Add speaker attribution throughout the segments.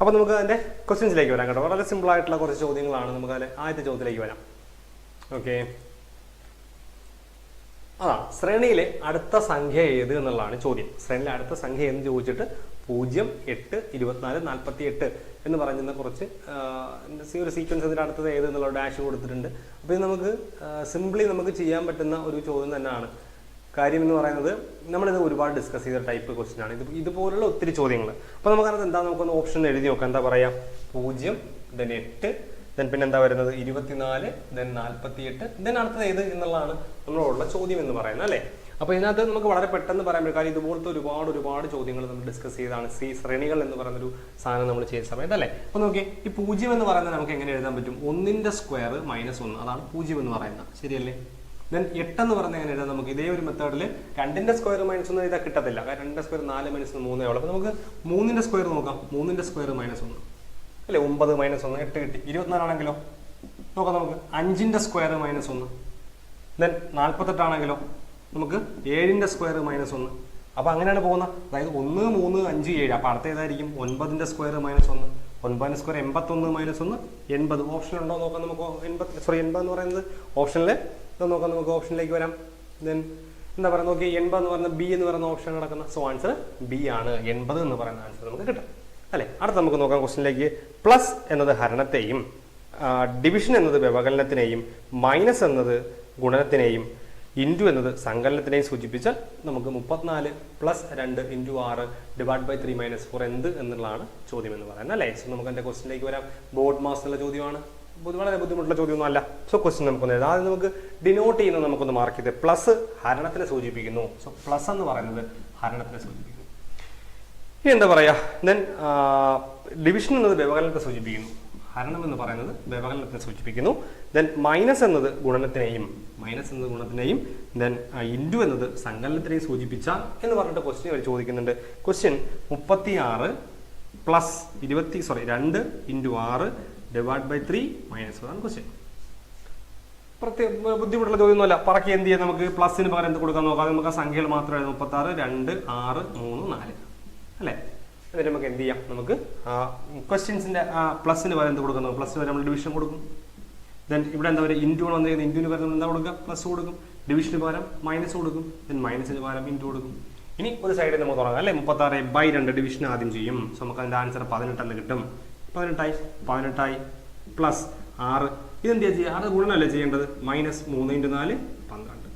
Speaker 1: അപ്പോൾ നമുക്ക് അതിന്റെ ക്വസ്റ്റ്യൻസിലേക്ക് വരാം കേട്ടോ. വളരെ സിമ്പിൾ ആയിട്ടുള്ള കുറച്ച് ചോദ്യങ്ങളാണ് നമുക്ക് അതിൽ ആദ്യത്തെ ചോദ്യത്തിലേക്ക് വരാം. ഓക്കെ ആ ശ്രേണിയിലെ അടുത്ത സംഖ്യ ഏത് എന്നുള്ളതാണ് ചോദ്യം. ശ്രേണിയിലെ അടുത്ത സംഖ്യ എന്ന് ചോദിച്ചിട്ട് പൂജ്യം എട്ട് ഇരുപത്തിനാല് നാൽപ്പത്തി എട്ട് എന്ന് പറയുന്ന കുറച്ച് ഒരു സീക്വൻസ് ഇതിന്റെ അടുത്തത് ഏത് എന്നുള്ള ഡാഷ് കൊടുത്തിട്ടുണ്ട്. അപ്പോൾ ഇത് നമുക്ക് സിംപ്ലി നമുക്ക് ചെയ്യാൻ പറ്റുന്ന ഒരു ചോദ്യം തന്നെയാണ്. കാര്യം എന്ന് പറയുന്നത് നമ്മളിത് ഒരുപാട് ഡിസ്കസ് ചെയ്ത ടൈപ്പ് ക്വസ്റ്റ്യൻ ആണ്. ഇത് ഇതുപോലുള്ള ഒത്തിരി ചോദ്യങ്ങൾ അപ്പോൾ നമുക്കത് എന്താ നമുക്കൊന്ന് ഓപ്ഷൻ എഴുതി നോക്കാം. എന്താ പറയാ? പൂജ്യം ദെൻ എട്ട് ദെൻ പിന്നെ എന്താ വരുന്നത്? ഇരുപത്തിനാല് ദെൻ നാൽപ്പത്തി എട്ട് ദെൻ അടുത്തത് ഏത് എന്നുള്ളതാണ് നമ്മളോടുള്ള ചോദ്യം എന്ന് പറയുന്നത് അല്ലേ? അപ്പോൾ ഇതിനകത്ത് നമുക്ക് വളരെ പെട്ടെന്ന് പറയാൻ പറ്റും കാര്യം ഇതുപോലത്തെ ഒരുപാട് ഒരുപാട് ചോദ്യങ്ങൾ നമ്മൾ ഡിസ്കസ് ചെയ്താണ് സി ശ്രേണികൾ എന്ന് പറയുന്ന ഒരു സാധനം നമ്മൾ ചെയ്ത സമയത്ത് അല്ലേ? അപ്പോൾ നോക്കി ഈ പൂജ്യം എന്ന് പറയുന്നത് നമുക്ക് എങ്ങനെ എഴുതാൻ പറ്റും? ഒന്നിന്റെ സ്ക്വയർ മൈനസ് ഒന്ന്. അതാണ് പൂജ്യം എന്ന് പറയുന്നത്. ശരിയല്ലേ? ദെൻ എട്ടെന്ന് പറഞ്ഞ എങ്ങനെ എഴുതാം നമുക്ക്? ഇതേ ഒരു മെത്തേഡിൽ രണ്ടിന്റെ സ്ക്വയർ മൈനസ് ഒന്ന് ഇതാ കിട്ടത്തില്ല. കാരണം രണ്ടിന്റെ സ്ക്വയർ നാല് മൈനസ് മൂന്നേ ഉള്ളൂ. അപ്പോൾ നമുക്ക് മൂന്നിന്റെ സ്ക്വയർ നോക്കാം. മൂന്നിന്റെ സ്ക്വയർ മൈനസ് ഒന്ന്. അല്ലേ? ഒമ്പത് മൈനസ് ഒന്ന്. എട്ട് കിട്ടി. ഇരുപത്തിനാലാണെങ്കിലോ? നോക്കാം നമുക്ക്. അഞ്ചിന്റെ സ്ക്വയർ മൈനസ് ഒന്ന്. ദെൻ നാൽപ്പത്തെട്ടാണെങ്കിലോ നമുക്ക് ഏഴിന്റെ സ്ക്വയർ മൈനസ് ഒന്ന്. അപ്പോൾ അങ്ങനെയാണ് പോകുന്നത്. അതായത് ഒന്ന് മൂന്ന് അഞ്ച് ഏഴ്. അപ്പോൾ അടുത്ത ഏതായിരിക്കും? ഒൻപതിന്റെ സ്ക്വയർ മൈനസ് ഒന്ന്. ഒൻപതിന്റെ സ്ക്വയർ എൺപത്തൊന്ന് മൈനസ് ഒന്ന്. എൺപത്. ഓപ്ഷൻ ഉണ്ടോ നോക്കാം നമുക്ക്. എൺപത് സോറി എൺപത് എന്ന് പറയുന്നത് ഓപ്ഷനിൽ നോക്കാം നമുക്ക് ഓപ്ഷനിലേക്ക് വരാം. ദെൻ എന്താ പറയുക നോക്കി എൺപത് എന്ന് പറയുന്ന ബി എന്ന് പറയുന്ന ഓപ്ഷൻ കിടക്കുന്ന സോ ആൻസർ ബി ആണ്. എൺപത് എന്ന് പറയുന്ന ആൻസർ നമുക്ക് കിട്ടും. അല്ലെ? അടുത്ത നമുക്ക് നോക്കാം ക്വസ്റ്റിനിലേക്ക് പ്ലസ് എന്നത് ഹരണത്തെയും ഡിവിഷൻ എന്നത് വ്യവകലനത്തിനെയും മൈനസ് എന്നത് ഗുണനത്തിനെയും ഇന്റു എന്നത് സങ്കലനത്തിനെയും സൂചിപ്പിച്ചാൽ നമുക്ക് മുപ്പത്തിനാല് പ്ലസ് രണ്ട് ഇന്റു ആറ് divide by three minus four എന്ത് എന്നുള്ളതാണ് ചോദ്യം എന്ന് പറയുന്നത്. അല്ലേ? സോ നമുക്ക് എന്റെ ക്വസ്റ്റിനിലേക്ക് വരാം. ബോർഡ് മാസ് എന്നുള്ള ചോദ്യമാണ്. വളരെ ബുദ്ധിമുട്ടുള്ള ചോദ്യമൊന്നും അല്ല. സോ ക്വസ്റ്റ്യൻ നമുക്കൊന്ന് എഴുതാം. ആദ്യം നമുക്ക് ഡിനോട്ട് ചെയ്യുന്നത് നമുക്കൊന്ന് മാർക്ക് ചെയ്ത്. പ്ലസ് ഹരണത്തിനെ സൂചിപ്പിക്കുന്നു. സോ പ്ലസ് എന്ന് പറയുന്നത് ഹരണത്തിനെ സൂചിപ്പിക്കുന്നു. ഇനി എന്താ പറയാ? ദെൻ ഡിവിഷൻ എന്നത് വ്യവകലനത്തെ സൂചിപ്പിക്കുന്നു. ഹരണം എന്ന് പറയുന്നത് വ്യവകലനത്തെ സൂചിപ്പിക്കുന്നു. ദെൻ മൈനസ് എന്നത് ഗുണനത്തിനെയും മൈനസ് എന്നത് ഗുണത്തിനെയും ദെൻ ഇൻഡു എന്നത് സങ്കലനത്തിനെയും സൂചിപ്പിച്ച എന്ന് പറഞ്ഞിട്ട് ക്വസ്റ്റ്യൻ അവർ ചോദിക്കുന്നുണ്ട്. ക്വസ്റ്റ്യൻ മുപ്പത്തി ആറ് പ്ലസ് ഇരുപത്തി സോറി രണ്ട് ഇന്റു ആറ് divide by three minus one question പ്രത്യേക ബുദ്ധിമുട്ടുള്ള ചോദ്യമൊന്നുമല്ല പറക്കി എന്ത് ചെയ്യാം നമുക്ക്? പ്ലസിന് പകരം എന്ത് കൊടുക്കാൻ നോക്കാം. അത് നമുക്ക് ആ സംഖ്യകൾ മാത്രമായി മുപ്പത്തി ആറ് രണ്ട് ആറ് മൂന്ന് നാല്. അല്ലേ? എന്നിട്ട് നമുക്ക് എന്ത് ചെയ്യാം? നമുക്ക് ക്വസ്റ്റ്യൻസിന്റെ പ്ലസിന് പകരം എന്ത് കൊടുക്കുന്നു പ്ലസിന് പകരം നമ്മൾ ഡിവിഷൻ കൊടുക്കും. ദെൻ ഇവിടെ എന്താ പറയുക? ഇന്റു വന്നു വന്നിരിക്കുന്നത് ഇന്റുവിന് പകരം എന്താ കൊടുക്കുക? പ്ലസ് കൊടുക്കും. ഡിവിഷന് പകരം മൈനസ് കൊടുക്കും. ദെൻ മൈനസിന് പകരം ഇന്റു കൊടുക്കും. ഇനി ഒരു സൈഡിൽ നമുക്ക് തുടങ്ങാം. അല്ലേ? മുപ്പത്താറ് ബൈ രണ്ട് ഡിവിഷൻ ആദ്യം ചെയ്യും. സോ നമുക്ക് അതിന്റെ ആൻസർ പതിനെട്ട് എന്ന് കിട്ടും. പതിനെട്ടായി പതിനെട്ടായി പ്ലസ് ആറ്. ഇതെന്താ ചെയ്യുക? ആറ് ഗുണനല്ലേ ചെയ്യേണ്ടത്? മൈനസ് മൂന്ന് ഇന്റു നാല് പന്ത്രണ്ട്.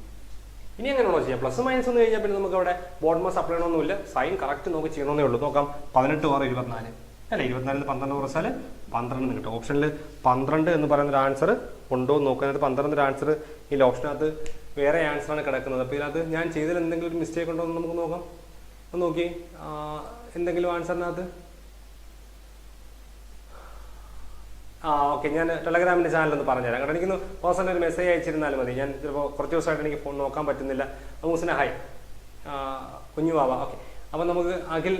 Speaker 1: ഇനി എങ്ങനെയാണോ ചെയ്യാം പ്ലസ് മൈനസ് എന്ന് കഴിഞ്ഞാൽ പിന്നെ നമുക്ക് അവിടെ ബോർഡ് മാസ് അപ്ലൈ ചെയ്യണമെന്നില്ല സൈൻ കറക്റ്റ് നോക്കി ചെയ്യണമെന്നേ ഉള്ളൂ. നോക്കാം. പതിനെട്ട് ആറ് ഇരുപത്തിനാല്. അല്ല ഇരുപത്തിനാലിന് പന്ത്രണ്ട് കുറച്ചാൽ പന്ത്രണ്ട് കിട്ടും. ഓപ്ഷനിൽ പന്ത്രണ്ട് എന്ന് പറയുന്ന ഒരു ആൻസർ ഉണ്ടോ എന്ന് നോക്കുന്നത് പന്ത്രണ്ട് ആൻസർ ഈ ഓപ്ഷനകത്ത് വേറെ ആൻസറാണ് കിടക്കുന്നത്. അപ്പോൾ ഇതിനകത്ത് ഞാൻ ചെയ്തതിൽ എന്തെങ്കിലും ഒരു മിസ്റ്റേക്ക് ഉണ്ടോ എന്ന് നമുക്ക് നോക്കാം. നോക്കി എന്തെങ്കിലും ആൻസറിനകത്ത് ആ ഓക്കെ. ഞാൻ ടെലഗ്രാമിന്റെ ചാനൽ ഒന്ന് പറഞ്ഞുതരാം. കാരണം എനിക്കൊന്ന് പേഴ്സണൽ ഒരു മെസ്സേജ് അയച്ചിരുന്നാലും മതി. ഞാൻ ചിലപ്പോൾ കുറച്ച് ദിവസമായിട്ട് എനിക്ക് ഫോൺ നോക്കാൻ പറ്റുന്നില്ല. മൂസിന ഹായ് കുഞ്ഞു ബാബ ഓക്കെ. അപ്പം നമുക്ക് അഖിൽ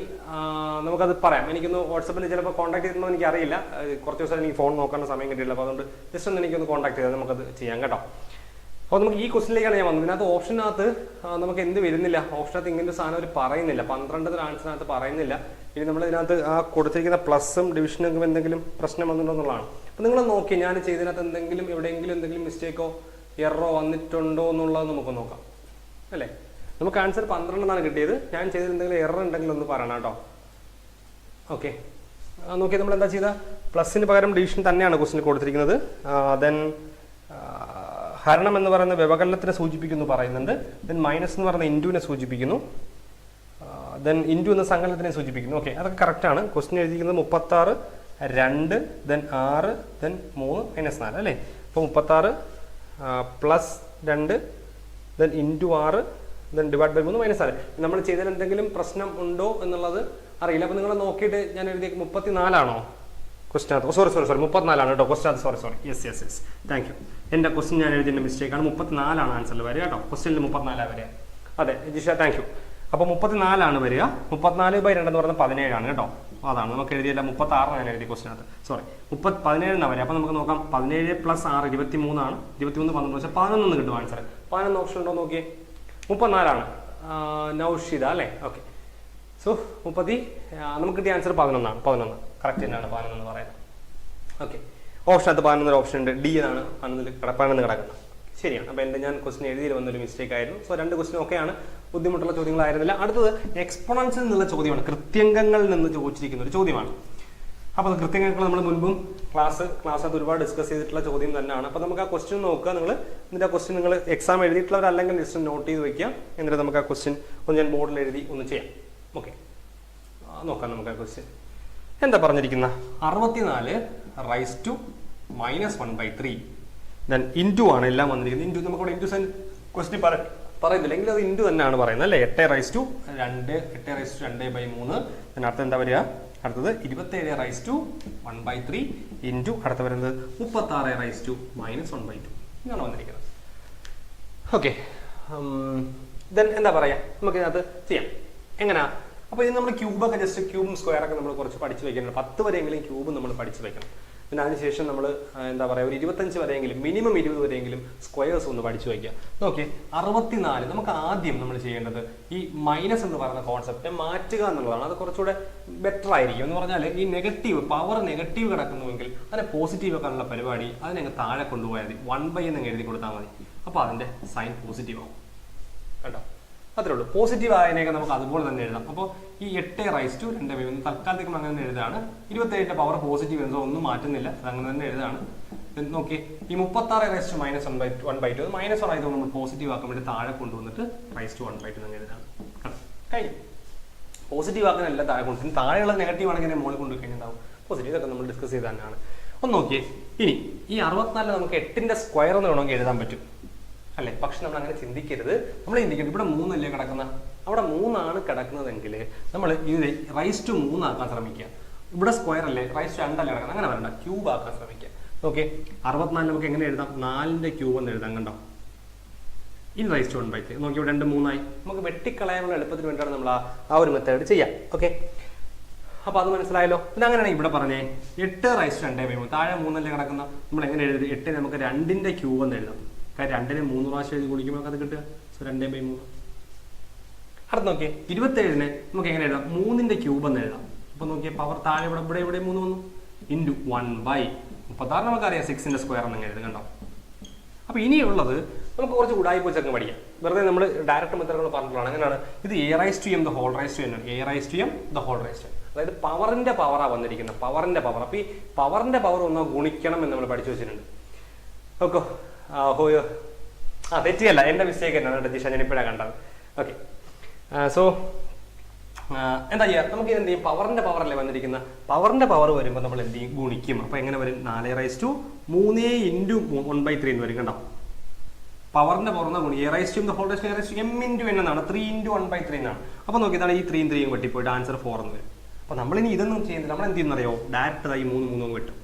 Speaker 1: നമുക്കത് പറയാം. എനിക്കൊന്ന് വാട്സപ്പിൽ ചിലപ്പോൾ കോൺടാക്ട് ചെയ്തെന്ന് എനിക്ക് അറിയില്ല കുറച്ച് ദിവസം എനിക്ക് ഫോൺ നോക്കേണ്ട സമയം കിട്ടിയില്ല അപ്പോൾ അതുകൊണ്ട് ജസ്റ്റ് ഒന്ന് എനിക്കൊന്ന് കോൺടാക്ട് ചെയ്താൽ നമുക്കത് ചെയ്യാം കേട്ടോ. അപ്പോൾ നമുക്ക് ഈ ക്വസ്റ്റിനിലേക്കാണ് ഞാൻ വന്നത്. ഇതിനകത്ത് ഓപ്ഷനകത്ത് നമുക്ക് എന്ത് വരുന്നില്ല. ഓപ്ഷനകത്ത് ഇങ്ങനെ ഒരു സാധനം അവർ പറയുന്നില്ല. പന്ത്രണ്ട് ആൻസറിനകത്ത് പറയുന്നില്ല. ഇനി നമ്മൾ ഇതിനകത്ത് ആ കൊടുത്തിരിക്കുന്ന പ്ലസും ഡിവിഷനും എന്തെങ്കിലും പ്രശ്നം വന്നിട്ടുണ്ടോ എന്നുള്ളതാണ്. അപ്പം നിങ്ങൾ നോക്കി ഞാൻ ചെയ്തതിനകത്ത് എന്തെങ്കിലും എവിടെയെങ്കിലും എന്തെങ്കിലും മിസ്റ്റേക്കോ എററോ വന്നിട്ടുണ്ടോ എന്നുള്ളത് നമുക്ക് നോക്കാം. അല്ലേ? നമുക്ക് ആൻസർ പന്ത്രണ്ടെന്നാണ് കിട്ടിയത്. ഞാൻ ചെയ്തതിൽ എന്തെങ്കിലും എറർ ഉണ്ടെങ്കിൽ ഒന്ന് പറയണം കേട്ടോ. ഓക്കെ നോക്കി നമ്മൾ എന്താ ചെയ്ത പ്ലസിന് പകരം ഡിവിഷൻ തന്നെയാണ് ക്വസ്റ്റിന് കൊടുത്തിരിക്കുന്നത്. ദെൻ ഹരണം എന്ന് പറയുന്ന വ്യവകലനത്തിനെ സൂചിപ്പിക്കുന്നു പറയുന്നുണ്ട്. ദെൻ മൈനസ് എന്ന് പറയുന്ന ഇൻഡുവിനെ സൂചിപ്പിക്കുന്നു. ദെൻ ഇന്റു എന്ന സങ്കലനത്തിനെ സൂചിപ്പിക്കുന്നു. ഓക്കെ അതൊക്കെ കറക്റ്റാണ് ക്വസ്റ്റിൻ എഴുതിയിരിക്കുന്നത് മുപ്പത്താറ് രണ്ട് ദെൻ ആറ് ദെൻ മൂന്ന് മൈനസ് നാല് അല്ലേ? അപ്പോൾ മുപ്പത്താറ് പ്ലസ് രണ്ട് ദെൻ ഇന്റു ആറ് ദെൻ ഡിവൈഡ് ബൈ മൂന്ന് മൈനസ് നാല്. നമ്മൾ ചെയ്തതിൽ എന്തെങ്കിലും പ്രശ്നം ഉണ്ടോ എന്നുള്ളത് അറിയില്ല. അപ്പോൾ നിങ്ങൾ നോക്കിയിട്ട് ഞാൻ എഴുതിയ മുപ്പത്തി നാലാണോ ക്വസ്റ്റിനകത്ത് സോറി സോറി സോറി മുപ്പത്തിനാലാണ് കേട്ടോ. ക്വസ്റ്റിനകത്ത് sorry sorry yes yes yes thank you എന്റെ ക്വസ്റ്റ്യൻ ഞാൻ എഴുതിയ മിസ്റ്റേക്കാണ് മുപ്പത്തിനാലാണ് ആൻസറിൽ വരിക കേട്ടോ. ക്വസ്റ്റ്യനിൽ മുപ്പത്തിനാലാണ് വരിക. അതെ ജിഷ താങ്ക് യു അപ്പോൾ മുപ്പത്തിനാലാണ് വരിക. മുപ്പത്തിനാല് ബൈ രണ്ടെന്ന് പറഞ്ഞാൽ പതിനേഴാണ് കേട്ടോ. അതാണ്. നമുക്ക് എഴുതിയല്ല മുപ്പത്തി ആറാണ് ഞാൻ എഴുതിയ ക്വസ്റ്റിനകത്ത് സോറി മുപ്പത്തി പതിനേഴിനാണ് വരെ അപ്പോൾ നമുക്ക് നോക്കാം. പതിനേഴ് പ്ലസ് ആറ് ഇരുപത്തി മൂന്നാണ് ഇരുപത്തി മൂന്ന് പന്ത്രണ്ട് പക്ഷേ പതിനൊന്ന് കിട്ടും ആൻസർ പതിനൊന്ന് ഓപ്ഷൻ ഉണ്ടോ നോക്കിയേ. മുപ്പത്തിനാലാണ്. നൗഷിത അല്ലേ? ഓക്കെ സോ മുപ്പത്തി നമുക്ക് കിട്ടിയ ആൻസർ പതിനൊന്നാണ്. പതിനൊന്ന്. കറക്റ്റ് തന്നെയാണ് പതിനൊന്ന് പറയുന്നത്. ഓക്കെ ഓപ്ഷനകത്ത് പതിനൊന്നൊരു ഓപ്ഷൻ ഉണ്ട്. ഡി എന്നാണ്. പതിനൊന്നിൽ പതിനൊന്ന് കിടക്കുന്നത് ശരിയാണ്. അപ്പോൾ എന്റെ ഞാൻ ക്വസ്റ്റ്യൻ എഴുതിയിൽ വന്നൊരു മിസ്റ്റേക്ക് ആയിരുന്നു. സോ രണ്ട് ക്വസ്റ്റ്യൻ ഒക്കെയാണ് ബുദ്ധിമുട്ടുള്ള ചോദ്യങ്ങളായിരുന്നില്ല. അടുത്തത് എക്സ്പോണൻസിൽ നിന്നുള്ള ചോദ്യമാണ്. കൃത്യങ്കങ്ങളിൽ നിന്ന് ചോദിച്ചിരിക്കുന്ന ഒരു ചോദ്യമാണ്. അപ്പോൾ കൃത്യങ്ങൾ നമ്മൾ മുൻപും ക്ലാസ് ക്ലാസ് അത് ഒരുപാട് ഡിസ്കസ് ചെയ്തിട്ടുള്ള ചോദ്യം തന്നെയാണ്. അപ്പോൾ നമുക്ക് ആ ക്വസ്റ്റ്യൻ നോക്കുക. നിങ്ങൾ എന്നിട്ട് ആ ക്വസ്റ്റ്യൻ നിങ്ങൾ എക്സാം എഴുതിയിട്ടുള്ളവരല്ലെങ്കിൽ ജസ്റ്റ് നോട്ട് ചെയ്ത് വെക്കുക. എന്നിട്ട് നമുക്ക് ആ ക്വസ്റ്റ്യൻ ഒന്ന് ഞാൻ ബോർഡിൽ എഴുതി ഒന്ന് ചെയ്യാം. ഓക്കെ നോക്കാം നമുക്ക് ആ ക്വസ്റ്റ്യൻ എന്താ പറഞ്ഞിരിക്കുന്ന? അറുപത്തിനാല് raise to minus one by three. Then into ആണ് എല്ലാം വന്നിരിക്കുന്നത്. ഇന്റു നമുക്ക് ഇന്റു സെൻ ക്വസ്റ്റ്യൻ പറ പറയുന്നില്ല. എങ്കിൽ അത് ഇന്റു തന്നെയാണ് പറയുന്നത് അല്ലേ? എട്ട് റൈസ് ടു രണ്ട് എട്ട് റൈസ് ടു രണ്ട് ബൈ മൂന്ന്. Then അടുത്ത എന്താ വരിക? അടുത്തത് ഇരുപത്തേഴ് raise to one by three into അടുത്ത വരുന്നത് മുപ്പത്താറ് raise to minus one by two ഇതാണ് വന്നിരിക്കുന്നത്. ഓക്കെ ദെൻ എന്താ പറയാ? നമുക്ക് ഇതിനകത്ത് ചെയ്യാം. എങ്ങനെയാ അപ്പോൾ ഇത് നമ്മൾ ക്യൂബൊക്കെ ജസ്റ്റ് ക്യൂബും സ്ക്വയർ ഒക്കെ നമ്മൾ കുറച്ച് പഠിച്ചു വെക്കണം പത്ത് വരെയെങ്കിലും ക്യൂബ് നമ്മൾ പഠിച്ചു വെക്കണം. പിന്നെ അതിനുശേഷം നമ്മൾ എന്താ പറയുക ഒരു ഇരുപത്തഞ്ച് വരെയെങ്കിലും മിനിമം ഇരുപത് വരെയെങ്കിലും സ്ക്വയേഴ്സ് ഒന്ന് പഠിച്ചു വയ്ക്കുക. നോക്കി അറുപത്തിനാല് നമുക്ക് ആദ്യം നമ്മൾ ചെയ്യേണ്ടത് ഈ മൈനസ് എന്ന് പറയുന്ന കോൺസെപ്റ്റ് മാറ്റുക എന്നുള്ളതാണ്. അത് കുറച്ചുകൂടെ ബെറ്റർ ആയിരിക്കും. എന്ന് പറഞ്ഞാൽ ഈ നെഗറ്റീവ് പവർ നെഗറ്റീവ് കിടക്കുന്നുവെങ്കിൽ അതിനെ പോസിറ്റീവ് ആക്കാനുള്ള പരിപാടി അതിനെ താഴെ കൊണ്ടുപോയാൽ മതി. വൺ ബൈ എന്ന് എഴുതി കൊടുത്താൽ മതി. അപ്പോൾ അതിന്റെ സൈൻ പോസിറ്റീവ് ആവും. കേട്ടോ അത്രേ ഉള്ളൂ. പോസിറ്റീവ് ആയതിനെയൊക്കെ നമുക്ക് അതുപോലെ തന്നെ എഴുതാം. അപ്പോൾ ഈ എട്ട് റൈസ് ടു രണ്ട് ബൈ ഒന്ന് തൽക്കാലത്തേക്കും അങ്ങനെ തന്നെ എഴുതാണ്. ഇരുപത്തേഴിന്റെ പവർ പോസിറ്റീവ് എന്തോ ഒന്നും മാറ്റുന്നില്ല. അങ്ങനെ തന്നെ എഴുതാണ്. നോക്കി ഈ മുപ്പത്താറ് raise to minus one by one by two minus one ആയതുകൊണ്ട് നമ്മൾ പോസിറ്റീവ് ആക്കാൻ വേണ്ടി താഴെ കൊണ്ടുവന്നിട്ട് raise to one by two തന്നെ എഴുതാണ്? കഴിഞ്ഞു. പോസിറ്റീവ് എല്ലാം താഴെ കൊണ്ടു താഴെയുള്ള നെഗറ്റീവ് ആണെങ്കിൽ മുകളിൽ കൊണ്ടുപോയി കഴിഞ്ഞിട്ടുണ്ടാവും. പോസിറ്റീവ് ഇതൊക്കെ നമ്മൾ ഡിസ്കസ് ചെയ്ത് തന്നെയാണ്. ഒന്ന് നോക്കിയേ ഇനി ഈ അറുപത്തിനാലിൽ നമുക്ക് എട്ടിന്റെ സ്ക്വയർ എന്ന് വേണമെങ്കിൽ എഴുതാൻ പറ്റും. അല്ലേ? പക്ഷെ നമ്മൾ അങ്ങനെ ചിന്തിക്കരുത് നമ്മൾ ചിന്തിക്കരുത് ഇവിടെ മൂന്നല്ലേ കിടക്കുന്ന? അവിടെ മൂന്നാണ് കിടക്കുന്നതെങ്കിൽ നമ്മൾ ഇത് റൈസ് ടു മൂന്നാക്കാൻ ശ്രമിക്കുക. ഇവിടെ സ്ക്വയർ അല്ലേ? റൈസ് ടു രണ്ടല്ലേ കിടക്കുന്നത് അങ്ങനെ വരണ്ട. ക്യൂബ് ആക്കാൻ ശ്രമിക്കുക. ഓക്കെ. അറുപത്തിനാല് നമുക്ക് എങ്ങനെ എഴുതാം? നാലിന്റെ ക്യൂബ് എന്ന് എഴുതാം കണ്ടോ? In raise to one by three. നോക്കി ഇവിടെ രണ്ട് മൂന്നായി. നമുക്ക് വെട്ടിക്കളയാനുള്ള എളുപ്പത്തിന് വേണ്ടിയാണ് നമ്മൾ ആ ഒരു മെത്തേഡ് ചെയ്യാം ഓക്കെ. അപ്പൊ അത് മനസ്സിലായല്ലോ? പിന്നെ അങ്ങനെയാണ് ഇവിടെ പറഞ്ഞേ. എട്ട് റൈസ് രണ്ടേ ബൈ മൂന്ന്. താഴെ മൂന്നല്ലേ കിടക്കുന്ന? നമ്മൾ എങ്ങനെ എഴുതി? എട്ടിന് നമുക്ക് രണ്ടിന്റെ ക്യൂബ് എന്ന് എഴുതാം. കാര്യം രണ്ടിനെ മൂന്ന് പ്രാവശ്യം എഴുതി കുടിക്കുമ്പോൾ അത് കിട്ടുക. സോ രണ്ടേ ബൈ മൂന്ന്. അടുത്ത് നോക്കിയേ ഇരുപത്തേഴിനെ നമുക്ക് എങ്ങനെ എഴുതാം? മൂന്നിന്റെ ക്യൂബ് എന്ന് എഴുതാം. അപ്പൊ നോക്കിയേ പവർ താഴെ ഇവിടെ ഇവിടെ ഇവിടെ മൂന്ന് വന്നു. ഇന്റു വൺ ബൈ മുപ്പത്താറ് നമുക്കറിയാം സിക്സിന്റെ സ്ക്വയർ എന്ന് എഴുതി കണ്ടോ അപ്പൊ ഇനിയുള്ളത് നമുക്ക് കുറച്ച് ഉടായി പോച്ചൊക്കെ പഠിക്കാം. വെറുതെ നമ്മൾ ഡയറക്റ്റ് മെത്തേഡുകൾ പറഞ്ഞിട്ടുള്ളതാണ്. അങ്ങനെയാണ്. ഇത് A raise to M the whole raise to N A raise to M the whole raise to അതായത് പവറിന്റെ പവറാണ് വന്നിരിക്കുന്നത്. പവറിന്റെ പവർ അപ്പൊ ഈ പവറിന്റെ പവർ ഒന്ന് ഗുണിക്കണം എന്ന് നമ്മൾ പഠിച്ചു വെച്ചിട്ടുണ്ട്. ഓക്കോ ഹോയോ. ആ തെറ്റിയല്ല. എന്റെ മിസ്റ്റേക്ക് തന്നെയാണ് കേട്ടോ ജിഷ. ഞാൻ ഇപ്പോഴാണ് കണ്ടത്. ഓക്കെ സോ എന്താ ചെയ്യുക നമുക്ക് എന്ത് ചെയ്യും? പവറിന്റെ പവർ അല്ലേ വന്നിരിക്കുന്ന പവറിന്റെ പവർ വരുമ്പോൾ നമ്മൾ എന്ത് ചെയ്യും? ഗുണിക്കും. അപ്പൊ എങ്ങനെ വരും? നാല് റൈസ് ടു മൂന്നേ ഇന്റു വൺ ബൈ ത്രീ എന്ന് വരും കണ്ടോ? പവറിന്റെ പുറന്ന ഗുണി A raise to raise M into N എന്നാണ്. Three into one by three എന്നാണ്. അപ്പൊ നോക്കിയതാണ് ഈ ത്രീയും ത്രീയും വെട്ടിപ്പോയിട്ട് ആൻസർ ഫോർ എന്ന് വരും. അപ്പൊ നമ്മൾ ഇനി ഇതൊന്നും ചെയ്യുന്നില്ല. നമ്മൾ എന്ത് ചെയ്യുന്നറിയോ ഡയറക്റ്റ് ആയി മൂന്ന് മൂന്നും കിട്ടും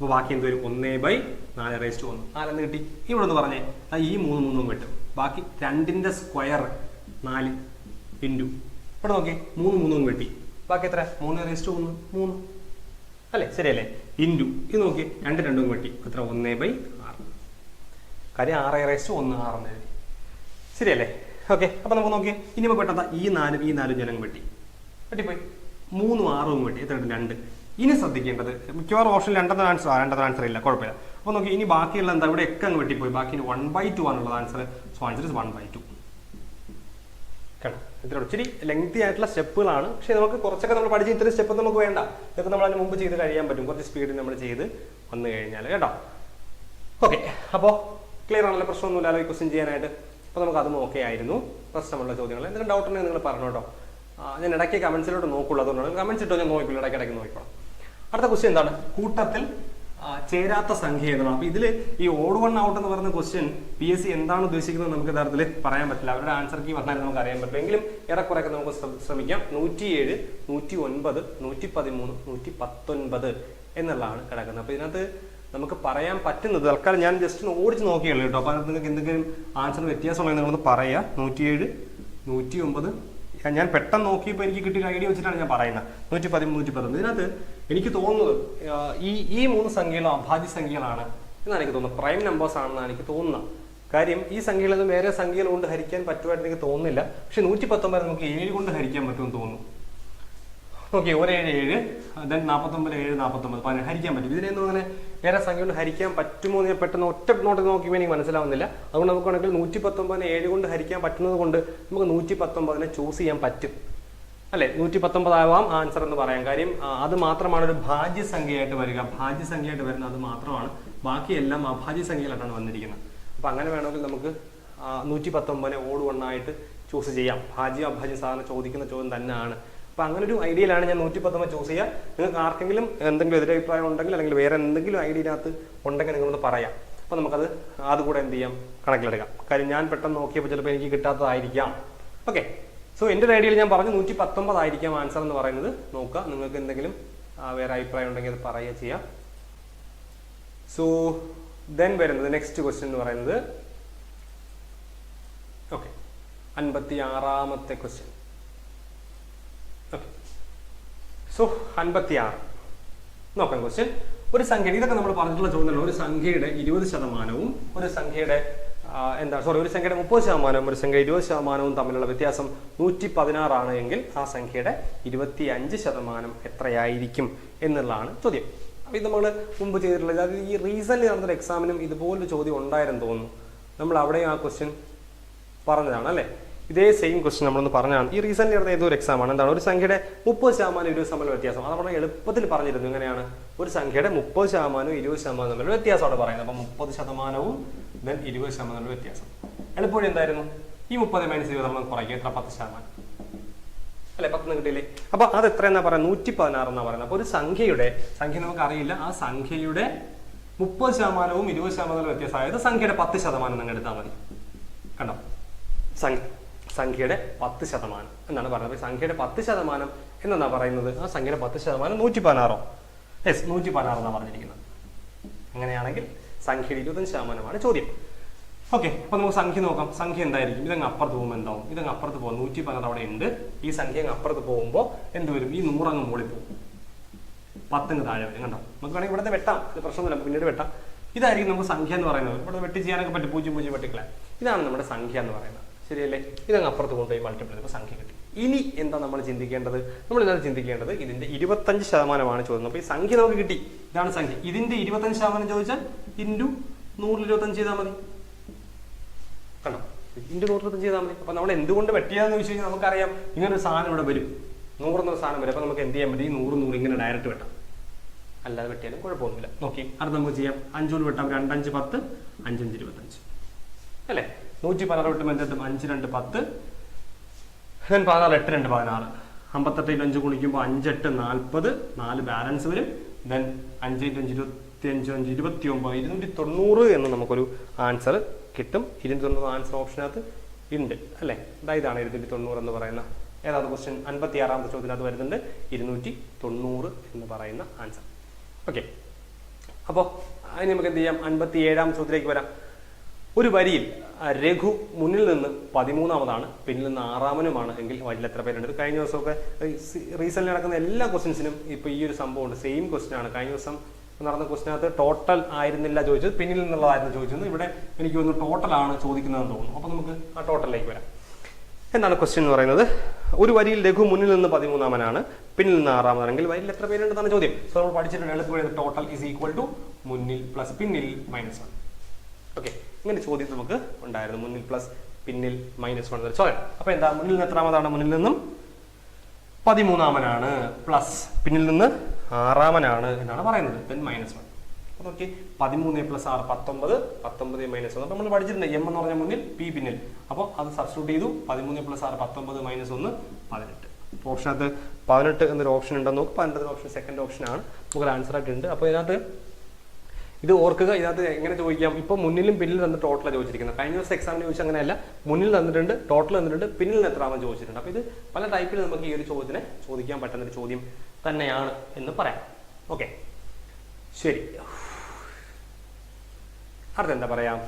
Speaker 1: അപ്പോൾ ബാക്കി എന്ത് വരും? ഒന്നേ ബൈ നാല് റേസ്റ്റ് ഒന്ന്. നാലെന്ന് കിട്ടി? ഇവിടെ ഒന്ന് പറഞ്ഞേ അത് ഈ മൂന്ന് മൂന്നും കിട്ടും. ബാക്കി രണ്ടിന്റെ സ്ക്വയർ നാല് ഇന്റു. ഇവിടെ നോക്കി മൂന്ന് മൂന്നും കിട്ടി. ബാക്കി എത്ര? മൂന്ന് റേസ്റ്റ് ഒന്ന്. മൂന്ന്. അല്ലേ? ശരിയല്ലേ? ഇന്റു. ഇത് നോക്കി രണ്ട് രണ്ടും കിട്ടി. എത്ര? ഒന്നേ ബൈ ആറ്. കാര്യം ആറ് റേസ്റ്റ് ഒന്ന് ആറെന്ന് എഴുതി. ശരിയല്ലേ? ഓക്കെ അപ്പൊ നമുക്ക് നോക്കി ഇനി നമുക്ക് പെട്ടെന്ന് ഈ നാലും ഈ നാലും ജനം വെട്ടി വെട്ടിപ്പോയി മൂന്നും ആറും വെട്ടി എത്ര രണ്ട്. ഇനി ശ്രദ്ധിക്കേണ്ടത് മിക്കവാറും ഓപ്ഷൻ രണ്ടെന്ന ആൻസർ രണ്ടെന്ന ആൻസർ ഇല്ല. കുഴപ്പമില്ല. അപ്പൊ നോക്കി ഇനി ബാക്കിയുള്ള എന്താ ഇവിടെ ഒക്കെ അങ്ങ് വെട്ടിപ്പോയി. ബാക്കി വൺ ബൈ ടു ആണുള്ളത് answer so answer is one by two കേട്ടോ? ഇത്ര ഒത്തിരി ലെങ്തി ആയിട്ടുള്ള സ്റ്റെപ്പുകളാണ്. പക്ഷേ നമുക്ക് കുറച്ചൊക്കെ നമ്മൾ പഠിച്ച് ഇത്രയും സ്റ്റെപ്പ് നമുക്ക് വേണ്ട. ഇതൊക്കെ നമ്മൾ അതിന് മുമ്പ് ചെയ്ത് കഴിയാൻ പറ്റും. കുറച്ച് സ്പീഡിൽ നമ്മൾ ചെയ്ത് വന്നു കഴിഞ്ഞാൽ കേട്ടോ? ഓക്കെ അപ്പോൾ ക്ലിയർ ആണല്ലോ? പ്രശ്നമൊന്നുമില്ലല്ലോ ഈ ക്വസ്റ്റ്യൻ ചെയ്യാനായിട്ട്. അപ്പോൾ നമുക്ക് അതും ഓക്കെ ആയിരുന്നു. പ്രശ്നമുള്ള ചോദ്യങ്ങൾ. എന്തെങ്കിലും ഡൗട്ട് ഉണ്ടെങ്കിൽ നിങ്ങൾ പറഞ്ഞു കേട്ടോ ഞാൻ ഇടയ്ക്ക് കമൻസിലോട്ട് നോക്കുള്ളൂ. അതുകൊണ്ടാണ്. കമൻസ് ഇട്ടോ ഞാൻ നോക്കില്ല ഇടയ്ക്ക് ഇടയ്ക്ക് നോക്കിക്കോളാം. അടുത്ത ക്വസ്റ്റ്യൻ എന്താണ്? കൂട്ടത്തിൽ ചേരാത്ത സംഖ്യ ഏതാണ് അപ്പൊ ഇതിൽ ഈ ഓഡ് വൺ ഔട്ട് എന്ന് പറയുന്ന ക്വസ്റ്റ്യൻ പി എസ് സി എന്താണ് ഉദ്ദേശിക്കുന്നത് നമുക്ക് യഥാർത്ഥത്തിൽ പറയാൻ പറ്റില്ല. അവരുടെ ആൻസർ കീ പറഞ്ഞാൽ നമുക്ക് അറിയാൻ പറ്റില്ല എങ്കിലും ഏറെക്കുറെയൊക്കെ നമുക്ക് ശ്രമിക്കാം. നൂറ്റിയേഴ് നൂറ്റി ഒൻപത് നൂറ്റി പതിമൂന്ന് നൂറ്റി പത്തൊൻപത് എന്നുള്ളതാണ് കിടക്കുന്നത്. അപ്പൊ ഇതിനകത്ത് നമുക്ക് പറയാൻ പറ്റുന്നത് തൽക്കാലം ഞാൻ ജസ്റ്റ് ഒന്ന് ഓടിച്ച് നോക്കിയുള്ളൂ കേട്ടോ. അപ്പൊ അതിനകത്ത് നിങ്ങൾക്ക് എന്തെങ്കിലും ആൻസർ വ്യത്യാസമുണ്ടെങ്കിൽ നിങ്ങളൊന്ന് പറയാ. നൂറ്റിയേഴ് നൂറ്റി ഒമ്പത് ഞാൻ പെട്ടെന്ന് നോക്കിയപ്പോൾ എനിക്ക് കിട്ടിയ ഐഡിയ വെച്ചിട്ടാണ് ഞാൻ പറയുന്നത്. നൂറ്റി പതിമൂന്ന് നൂറ്റി പതിമൂന്ന് ഇതിനകത്ത് എനിക്ക് തോന്നുന്നത് ഈ ഈ മൂന്ന് സംഖ്യകളും അഭാജ്യ സംഖ്യകളാണ് എന്നാണ് എനിക്ക് തോന്നുന്നത്. പ്രൈം നമ്പേഴ്സ് ആണെന്നാണ് എനിക്ക് തോന്നുന്നത്. കാര്യം ഈ സംഖ്യകളൊന്നും വേറെ സംഖ്യകൾ കൊണ്ട് ഹരിക്കാൻ പറ്റുമായിട്ട് എനിക്ക് തോന്നുന്നില്ല. പക്ഷെ നൂറ്റി പത്തൊമ്പത് നമുക്ക് ഏഴ് കൊണ്ട് ഹരിക്കാൻ പറ്റുമെന്ന് തോന്നുന്നു. ഓക്കെ ഒരു ഏഴ് ദെൻ നാൽപ്പത്തൊമ്പത് ഏഴ് നാൽപ്പത്തൊമ്പത് പതിനെട്ട് ഹരിക്കാൻ പറ്റും. ഇതിനെയൊന്നും അങ്ങനെ വേറെ സംഖ്യ കൊണ്ട് ഹരിക്കാൻ പറ്റുമോ എന്ന് പെട്ടെന്ന് ഒറ്റ നോട്ട് നോക്കിയപ്പോൾ എനിക്ക് മനസ്സിലാവുന്നില്ല. അതുകൊണ്ട് നമുക്ക് വേണമെങ്കിൽ നൂറ്റി പത്തൊമ്പതിനെ ഏഴ് കൊണ്ട് ഹരിക്കാൻ പറ്റുന്നത് കൊണ്ട് നമുക്ക് നൂറ്റി പത്തൊമ്പതിനെ ചൂസ് ചെയ്യാൻ പറ്റും. അല്ലെ? നൂറ്റി പത്തൊമ്പതാവാം ആൻസർ എന്ന് പറയാം. കാര്യം അത് മാത്രമാണ് ഒരു ഭാജ്യസംഖ്യയായിട്ട് വരിക. ഭാജ്യസംഖ്യയായിട്ട് വരുന്ന അത് മാത്രമാണ്. ബാക്കിയെല്ലാം അഭാജ്യ സംഖ്യയിലായിട്ടാണ് വന്നിരിക്കുന്നത്. അപ്പൊ അങ്ങനെ വേണമെങ്കിൽ നമുക്ക് നൂറ്റി പത്തൊമ്പതിനെ ഓട് വണ്ണായിട്ട് ചൂസ് ചെയ്യാം. ഭാജ്യം അഭാജ്യം സാധാരണ ചോദിക്കുന്ന ചോദ്യം തന്നെയാണ്. അപ്പൊ അങ്ങനെ ഒരു ഐഡിയയിലാണ് ഞാൻ നൂറ്റി പത്തൊമ്പത് ചൂസ് ചെയ്യുക നിങ്ങൾക്ക് ആർക്കെങ്കിലും എന്തെങ്കിലും എതിരഭിപ്രായം ഉണ്ടെങ്കിൽ അല്ലെങ്കിൽ വേറെ എന്തെങ്കിലും ഐഡിയനകത്ത് ഉണ്ടെങ്കിൽ നിങ്ങളൊന്ന് പറയാം. അപ്പൊ നമുക്കത് അതുകൂടെ എന്ത് ചെയ്യാം? കണക്കിലെടുക്കാം. കാര്യം ഞാൻ പെട്ടെന്ന് നോക്കിയപ്പോൾ ചിലപ്പോൾ എനിക്ക് കിട്ടാത്തതായിരിക്കാം. ഓക്കെ. സോ എന്റെ ഒരു ഐഡിയയിൽ ഞാൻ പറഞ്ഞു നൂറ്റി പത്തൊമ്പതായിരിക്കാം ആൻസർ എന്ന് പറയുന്നത്. നോക്കുക നിങ്ങൾക്ക് എന്തെങ്കിലും വേറെ അഭിപ്രായം ഉണ്ടെങ്കിൽ അത് പറയുക ചെയ്യാം. സോ ദെൻ വരുന്നത് നെക്സ്റ്റ് ക്വസ്റ്റ്യൻ എന്ന് പറയുന്നത്. ഓക്കെ അൻപത്തി ആറാമത്തെ ക്വസ്റ്റ്യൻ സോ അൻപത്തി ആറ് നോക്കാം ക്വസ്റ്റ്യൻ ഒരു സംഖ്യ ഇതൊക്കെ നമ്മൾ പറഞ്ഞിട്ടുള്ള ചോദ്യമല്ല ഒരു സംഖ്യയുടെ ഇരുപത് ശതമാനവും ഒരു സംഖ്യയുടെ എന്താ സോറി ഒരു സംഖ്യയുടെ മുപ്പത് ശതമാനവും ഒരു സംഖ്യ ഇരുപത് ശതമാനവും തമ്മിലുള്ള വ്യത്യാസം നൂറ്റി പതിനാറാണ് എങ്കിൽ ആ സംഖ്യയുടെ ഇരുപത്തി അഞ്ച് ശതമാനം എത്രയായിരിക്കും എന്നുള്ളതാണ് ചോദ്യം. അപ്പൊ ഇത് നമ്മൾ മുമ്പ് ചെയ്തിട്ടുള്ളത് അതായത് ഈ റീസെന്റ് നടന്നൊരു എക്സാമിനും ഇതുപോലൊരു ചോദ്യം ഉണ്ടായിരുന്നു തോന്നുന്നു. നമ്മൾ അവിടെയും ആ ക്വസ്റ്റ്യൻ പറഞ്ഞതാണ് അല്ലേ? ഇതേ സെയിം ക്വസ്റ്റ്യൻ നമ്മളൊന്ന് പറഞ്ഞതാണ് ഈ റീസെന്റ് നടന്ന ഏതോ ഒരു എക്സാം ആണ്? എന്താണ്? ഒരു സംഖ്യയുടെ മുപ്പത് ശതമാനം ഇരുപത് ശതമാനം വ്യത്യാസം. അത് നമ്മൾ എളുപ്പത്തിൽ പറഞ്ഞിരുന്നു. ഇങ്ങനെയാണ് ഒരു സംഖ്യയുടെ മുപ്പത് ശതമാനവും ഇരുപത് ശതമാനം തമ്മിലുള്ള വ്യത്യാസമാണ് പറയുന്നത്. അപ്പം മുപ്പത് ശതമാനവും ദെൻ ഇരുപത് ശതമാനം തമ്മിൽ വ്യത്യാസം. എളുപ്പവഴി എന്തായിരുന്നു? ഈ മുപ്പത് മൈനസ് ഇരുപത് നമ്മൾ കുറയ്ക്കുക എത്ര? പത്ത് ശതമാനം. അല്ലെ? പത്ത് കിട്ടിയില്ലേ? അപ്പൊ അത് എത്ര എന്നാ പറയുക നൂറ്റി പതിനാറ് എന്നാ പറയുന്നത്. അപ്പൊ ഒരു സംഖ്യയുടെ സംഖ്യ നമുക്ക് അറിയില്ല ആ സംഖ്യയുടെ മുപ്പത് ശതമാനവും ഇരുപത് ശതമാനവും വ്യത്യാസം അതായത് സംഖ്യയുടെ പത്ത് ശതമാനം നിങ്ങൾ എടുത്താൽ മതി. കണ്ടോ? സംഖ്യ സംഖ്യയുടെ പത്ത് ശതമാനം എന്നാണ് പറയുന്നത്. സംഖ്യയുടെ പത്ത് ശതമാനം എന്നാ പറയുന്നത്? ആ സംഖ്യയുടെ പത്ത് ശതമാനം നൂറ്റി പതിനാറോ യെസ് നൂറ്റി പതിനാറ് എന്നാണ് പറഞ്ഞിരിക്കുന്നത്. അങ്ങനെയാണെങ്കിൽ സംഖ്യയുടെ ഇരുപത്തഞ്ച് ശതമാനമാണ് ചോദ്യം. ഓക്കെ അപ്പൊ നമുക്ക് സംഖ്യ നോക്കാം. സംഖ്യ എന്തായിരിക്കും? ഇതങ്ങ് അപ്പുറത്ത് പോകുമ്പോൾ എന്താവും? ഇതങ്ങ് അപ്പുറത്ത് പോകും. നൂറ്റി പതിനാറ് അവിടെ ഉണ്ട്. ഈ സംഖ്യ അങ്ങ് അപ്പുറത്ത് പോകുമ്പോൾ എന്ത് വരും? ഈ നൂറങ്ങ് മുകളിൽ പോകും. പത്തങ്ങ് താഴെ വരും. കണ്ടോ? നമുക്ക് വേണമെങ്കിൽ ഇവിടുത്തെ വെട്ടാം. ഇത് പ്രശ്നമൊന്നുമില്ല. പിന്നീട് വെട്ടാം. ഇതായിരിക്കും നമുക്ക് സംഖ്യ എന്ന് പറയുന്നത്. ഇവിടെ വെട്ടി ചെയ്യാനൊക്കെ പറ്റും. പൂജ്യം പൂജ്യം വെട്ടിക്കളെ ഇതാണ് നമ്മുടെ സംഖ്യ എന്ന് പറയുന്നത്. ശരിയല്ലേ? ഇതങ്ങ് അപ്പുറത്ത് കൊണ്ടുപോയി മൾട്ടിപ്ലൈ ചെയ്യുമ്പോൾ സംഖ്യ കിട്ടി. ഇനി എന്താ നമ്മൾ ചിന്തിക്കേണ്ടത്? നമ്മൾ എന്താ ചിന്തിക്കേണ്ടത്. ഇതിന്റെ ഇരുപത്തഞ്ച് ശതമാനമാണ് ചോദിക്കുന്നത് അപ്പോൾ ഈ സംഖ്യ നമുക്ക് കിട്ടി. ഇതാണ് സംഖ്യ. ഇതിന്റെ ഇരുപത്തഞ്ച് ശതമാനം ചോദിച്ചാൽ ഇന്റു നൂറിൽ ഇരുപത്തഞ്ച് ചെയ്താൽ മതി. കണ്ടോ? ഇന്റു നൂറ് ഇരുപത്തഞ്ച് ചെയ്താൽ മതി. അപ്പോൾ നമ്മൾ എന്തുകൊണ്ട് വെട്ടിയാന്ന് ചോദിച്ചു കഴിഞ്ഞാൽ നമുക്കറിയാം. ഇങ്ങനെ ഒരു സാധനം ഇവിടെ വരും. നൂറെന്നൊരു സാധനം വരും. അപ്പോൾ നമുക്ക് എന്ത് ചെയ്യാൻ പറ്റും? നൂറ് നൂറ് ഇങ്ങനെ ഡയറക്റ്റ് വെട്ടാം. അല്ലാതെ വെട്ടിയാലും കുഴപ്പമൊന്നുമില്ല. നോക്കി. അത് നമുക്ക് ചെയ്യാം. അഞ്ചൂട് വെട്ടാം. രണ്ടഞ്ച് പത്ത് അഞ്ചഞ്ച് ഇരുപത്തഞ്ച്. അല്ലേ? നൂറ്റി പതിനാറ് വെട്ടുമ്പോൾ എന്തെത്തും അഞ്ച് രണ്ട് പത്ത് ദെൻ പതിനാറ് എട്ട് രണ്ട് പതിനാറ്. അമ്പത്തെട്ട് അഞ്ച് കുണിക്കുമ്പോൾ അഞ്ചെട്ട് നാൽപ്പത് നാല് ബാലൻസ് വരും. ദെൻ അഞ്ച് ഇന്റു അഞ്ച് ഇരുപത്തി അഞ്ച് അഞ്ച് ഇരുപത്തി ഒമ്പത് ഇരുന്നൂറ്റി തൊണ്ണൂറ് എന്ന് നമുക്കൊരു ആൻസർ കിട്ടും. ഇരുന്നൂറ്റി തൊണ്ണൂറ് ആൻസർ ഓപ്ഷനകത്ത് ഉണ്ട് അല്ലേ? ഇതാ ഇതാണ് ഇരുന്നൂറ്റി തൊണ്ണൂറ് എന്ന് പറയുന്ന ഏതാണ് ക്വസ്റ്റ്യൻ അൻപത്തി ആറാമത്തെ ചോദ്യത്തിനകത്ത് വരുന്നുണ്ട്. ഇരുന്നൂറ്റി തൊണ്ണൂറ് എന്ന് പറയുന്ന ആൻസർ ഓക്കെ അപ്പോൾ അതിന് നമുക്ക് എന്ത് ചെയ്യാം? അൻപത്തി ഏഴാം ചോദ്യത്തിലേക്ക് വരാം. ഒരു വരിയിൽ രഘു മുന്നിൽ നിന്ന് പതിമൂന്നാമതാണ് പിന്നിൽ നിന്ന് ആറാമനുമാണ് എങ്കിൽ വരിയിൽ എത്ര പേരുണ്ട്? കഴിഞ്ഞ ദിവസമൊക്കെ റീസെന്റ് നടക്കുന്ന എല്ലാ ക്വസ്റ്റ്യൻസിനും ഇപ്പൊ ഈ ഒരു സംഭവം ഉണ്ട് സെയിം ക്വസ്റ്റ്യൻ ആണ്. കഴിഞ്ഞ ദിവസം നടന്ന ക്വസ്റ്റിനകത്ത് ടോട്ടൽ ആയിരുന്നില്ല ചോദിച്ചത് പിന്നിൽ നിന്നുള്ളതായിരുന്നു ചോദിച്ചത്. ഇവിടെ എനിക്ക് തോന്നുന്നു ആണ് ചോദിക്കുന്നതെന്ന് തോന്നുന്നു. അപ്പോൾ നമുക്ക് ആ ടോട്ടലിലേക്ക് വരാം. എന്താണ് ക്വസ്റ്റ്യൻ എന്ന് പറയുന്നത്? ഒരു വരിയിൽ രഘു മുന്നിൽ നിന്ന് പതിമൂന്നാമനാണ് പിന്നിൽ നിന്ന് ആറാമതാണെങ്കിൽ വരിയിൽ എത്ര പേരുണ്ടെന്നാണ് ചോദ്യം. സോ നമ്മൾ പഠിച്ചിട്ടുണ്ട് എളുപ്പം ടോട്ടൽ ഈസ് ഈക്വൽ ടു മുന്നിൽ പ്ലസ് പിന്നിൽ മൈനസ് വൺ ഓക്കെ ഇങ്ങനെ ചോദ്യം നമുക്ക് ഉണ്ടായിരുന്നു. മുന്നിൽ പ്ലസ് പിന്നിൽ മൈനസ് വൺ എന്നൊരു ചോദ്യം. അപ്പൊ എന്താ? മുന്നിൽ നിന്ന് എത്രാമതാണ്? മുന്നിൽ നിന്നും പതിമൂന്നാമനാണ്. പ്ലസ് പിന്നിൽ നിന്ന് ആറാമനാണ് എന്നാണ് പറയുന്നത്. ദെൻ മൈനസ് വൺ അപ്പൊ നോക്കി പതിമൂന്ന് പ്ലസ് ആറ് പത്തൊമ്പത്. പത്തൊമ്പത് മൈനസ് ഒന്ന്. നമ്മൾ പഠിച്ചിരുന്നത് എം എന്ന് പറഞ്ഞ മുന്നിൽ പി പിന്നിൽ. അപ്പോൾ അത് സബ്സ്റ്റിറ്റ്യൂട്ട് ചെയ്തു. പതിമൂന്ന് പ്ലസ് ആറ് പത്തൊമ്പത് മൈനസ് ഒന്ന് പതിനെട്ട്. ഓപ്ഷനകത്ത് പതിനെട്ട് എന്നൊരു ഓപ്ഷൻ ഉണ്ടെന്ന് നോക്കും. പതിനെട്ട് ഓപ്ഷൻ സെക്കൻഡ് ഓപ്ഷനാണ് നമുക്ക് ആൻസർ ആയിട്ടുണ്ട് അപ്പൊ അപ്പോൾ ഇതിനകത്ത് ഇത് ഓർക്കുക ഇതിനകത്ത് എങ്ങനെ ചോദിക്കാം? ഇപ്പൊ മുന്നിലും പിന്നിലും തന്നെ ടോട്ടലാണ് ചോദിച്ചിരിക്കുന്നത്. കഴിഞ്ഞ ദിവസം എക്സാമിന് ചോദിച്ചാൽ അങ്ങനെയല്ല. മുന്നിൽ തന്നിട്ടുണ്ട് ടോട്ടൽ തന്നിട്ടുണ്ട് പിന്നിൽ എത്രാമെന്ന് ചോദിച്ചിട്ടുണ്ട്. അപ്പൊ ഇത് പല ടൈപ്പിൽ നമുക്ക് ഈ ഒരു ചോദ്യത്തിനെ ചോദിക്കാൻ പറ്റുന്ന ഒരു ചോദ്യം തന്നെയാണ് എന്ന് പറയാം. ഓക്കെ ശരി. അടുത്ത എന്താ പറയാം?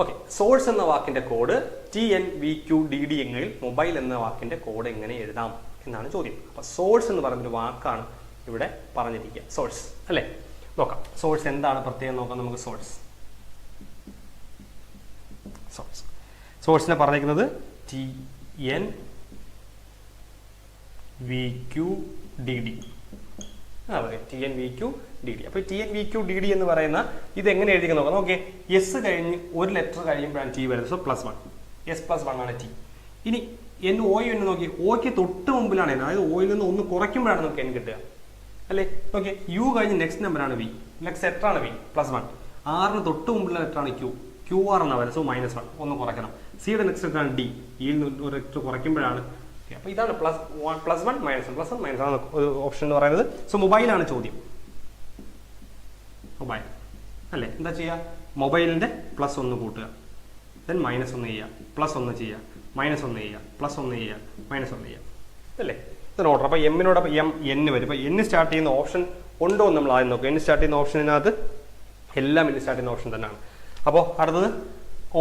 Speaker 1: ഓക്കെ സോഴ്സ് എന്ന വാക്കിന്റെ code T N V Q D D എങ്ങനെ മൊബൈൽ എന്ന വാക്കിന്റെ കോഡ് എങ്ങനെ എഴുതാം? എന്നാണ് ചോദ്യം. അപ്പൊ സോഴ്സ് എന്ന് പറയുന്ന ഒരു വാക്കാണ് ഇവിടെ പറഞ്ഞിരിക്കുക. സോഴ്സ് അല്ലേ? നോക്കാം. സോഴ്സ് എന്താണ് പ്രത്യേകം നോക്കാം നമുക്ക് സോഴ്സ് സോഴ്സ് സോഴ്സിനെ പറഞ്ഞിരിക്കുന്നത് T N V Q D D അതെ. T N V Q D D അപ്പോൾ T N V Q D D എന്ന് പറയുന്ന ഇത് എങ്ങനെ എഴുതി നോക്കാം. ഓക്കെ എസ് കഴിഞ്ഞ് ഒരു ലെറ്റർ കഴിയുമ്പോഴാണ് ടി വരുന്നത്. So plus one S plus one ആണ് ടി ഇനി എൻ ഒ എന്ന് നോക്കി. ഒക്ക് തൊട്ട് മുമ്പിലാണ് അതായത് ഒയിൽ നിന്ന് ഒന്ന് കുറയ്ക്കുമ്പോഴാണ് നമുക്ക് എൻ കിട്ടുക. അല്ലേ? ഓക്കെ യു കഴിഞ്ഞ് നെക്സ്റ്റ് നമ്പറാണ് വി നെക്സ്റ്റ് ആണ് വി പ്ലസ് വൺ ആറിന് തൊട്ട് മുമ്പിലുള്ള ലെറ്റർ ആണ് ക്യൂ ക്യു ആർ എന്ന വരെ സോ മൈനസ് വൺ ഒന്ന് കുറയ്ക്കണം. സിയുടെ നെക്സ്റ്റ് ലെറ്റർ ആണ് ഡി ഇയിൽ നിന്ന് ഒരു ലെറ്റർ കുറയ്ക്കുമ്പോഴാണ് അപ്പോൾ ഇതാണ് plus one plus one minus one plus one minus ആണ് ഒരു ഓപ്ഷൻ എന്ന് പറയുന്നത്. സോ മൊബൈലാണ് ചോദ്യം. മൊബൈൽ അല്ലേ? എന്താ ചെയ്യുക മൊബൈലിന്റെ പ്ലസ് ഒന്ന് കൂട്ടുക. ദെൻ മൈനസ് ഒന്ന് ചെയ്യുക. പ്ലസ് ഒന്ന് ചെയ്യുക. മൈനസ് ഒന്ന് ചെയ്യുക. പ്ലസ് ഒന്ന് ചെയ്യുക. മൈനസ് ഒന്ന് ചെയ്യുക. അല്ലേ? ഇതാണ് ഓർഡർ അപ്പോൾ എമ്മിനോടൊപ്പം എം എൻ വരും. അപ്പോൾ എന്ന് സ്റ്റാർട്ട് ചെയ്യുന്ന ഓപ്ഷൻ ഉണ്ടോ എന്ന് നമ്മൾ ആദ്യം നോക്കുക. എന്ന് സ്റ്റാർട്ട് ചെയ്യുന്ന ഓപ്ഷനകത്ത് എല്ലാം എന്ന് സ്റ്റാർട്ട് ചെയ്യുന്ന ഓപ്ഷൻ തന്നെയാണ്. അപ്പോൾ അടുത്തത്